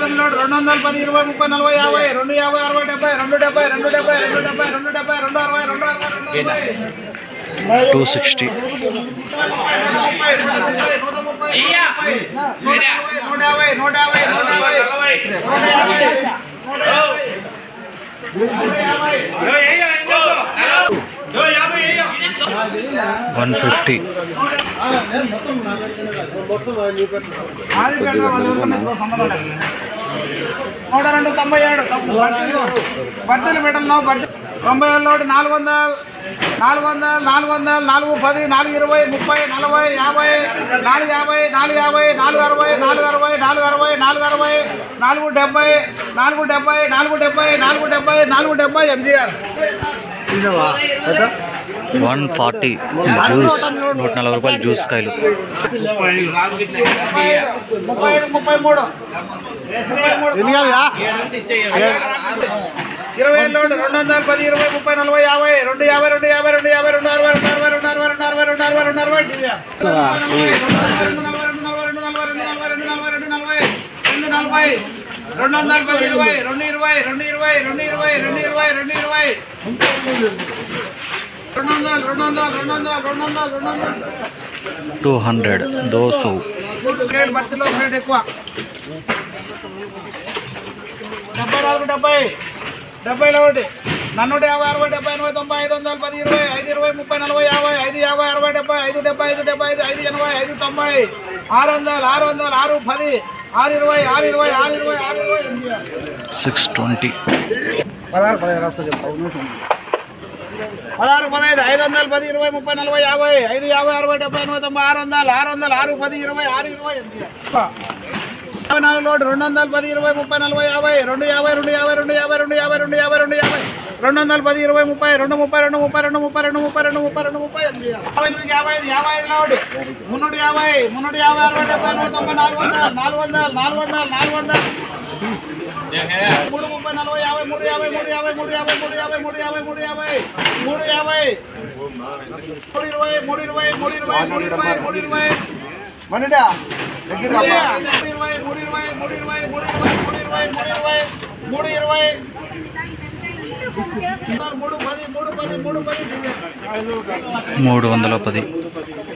పదమూడు రెండు వందల పది ఇరవై ముప్పై నలభై యాభై రెండు యాభై అరవై డెబ్బై రెండు డెబ్బై రెండు డెబ్బై రెండు డెబ్బై రెండు డెబ్బై రెండు అరవై రెండు అరవై టూ సిక్స్టీ నూట యాభై యాభై యాభై వన్ ఫిఫ్టీ నూట రెండు తొంభై ఏడు. బట్టలు పెట్టాలి బట్టి తొంభై ఏడు నోటి నాలుగు వందల నాలుగు వందల నాలుగు వందల నాలుగు పది నాలుగు ఇరవై ముప్పై నలభై యాభై నాలుగు యాభై నాలుగు యాభై నాలుగు అరవై నాలుగు అరవై నాలుగు అరవై నాలుగు అరవై నాలుగు డెబ్బై నాలుగు డెబ్బై నాలుగు డెబ్బై నాలుగు డెబ్బై నాలుగు డెబ్బై ఎంజీఆర్ వన్ ఫార్టీ జ్యూస్ నూట నలభై రూపాయలు జ్యూస్ కాయలు ముప్పై ఐదు ముప్పై మూడు ఇరవై ఏళ్ళు రెండు వందల పది ఇరవై ముప్పై నలభై యాభై రెండు యాభై రెండు యాభై రెండు యాభై రెండు అరవై రెండు అరవై రెండు అరవై రెండు అరవై రెండు అరవై రెండు అరవై రెండు నలభై రెండు నలభై రెండు నలభై రెండు నలభై రెండు నలభై రెండు నలభై రెండు నలభై రెండు వందల పది ఇరవై రెండు ఇరవై రెండు ఇరవై రెండు ఇరవై రెండు ఇరవై రెండు ఇరవై టూ హండ్రెడ్ ఎక్కువ. డెబ్బై నాలుగు డెబ్బై. డెబ్బైలో ఒకటి. నన్నూట యాభై అరవై డెబ్బై ఎనభై తొంభై ఐదు వందలు పది ఇరవై ఐదు ఇరవై ముప్పై నలభై యాభై ఐదు యాభై అరవై డెబ్బై ఐదు డెబ్బై ఐదు డెబ్బై ఐదు ఐదు ఎనభై ఐదు తొంభై. ఆరు వందలు ఆరు వందలు ఆరు పది. ఆరు ఇరవై ఆరు ఇరవై ఆరు ఇరవై ఆరు ఇరవై సిక్స్ ట్వంటీ. పదహారు పదహారు రాసుకో పదహారు పదహైదు ఐదు వందలు పది ఇరవై ముప్పై నలభై యాభై ఐదు యాభై అరవై డెబ్బై ఎనభై తొంభై ఆరు వందలు ఆరు వందలు ఆరు పది ఇరవై ఆరు ఇరవై ఎనిమిది. యాభై నాలుగు లోటు రెండు వందలు పది ఇరవై ముప్పై నలభై యాభై రెండు యాభై రెండు యాభై రెండు యాభై రెండు యాభై రెండు యాభై రెండు యాభై రెండు వందలు పది ఇరవై ముప్పై రెండు ముప్పై రెండు ముప్పై రెండు ముప్పై రెండు ముప్పై రెండు ముప్పై రెండు ముప్పై ఎనిమిది. యాభై ఎనిమిది యాభై ఐదు యాభై ఐదు లోటు మున్నూట యాభై మున్నూట యాభై అరవై డెబ్బై ఎనభై తొంభై నాలుగు వందలు నాలుగు వందలు నాలుగు వందలు నాలుగు వందలు. మూడు ముప్పై నలభై యాభై మూడు యాభై మూడు యాభై మూడు యాభై మూడు యాభై మూడు యాభై మూడు యాభై మూడు యాభై మూడు ఇరవై మూడు ఇరవై మూడు ఇరవై మూడు ఇరవై మూడు ఇరవై మనడా దగ్గర మూడు ఇరవై మూడు ఇరవై మూడు ఇరవై మూడు ఇరవై మూడు ఇరవై మూడు ఇరవై మూడు ఇరవై మూడు పది మూడు పది మూడు పది మూడు వందల పది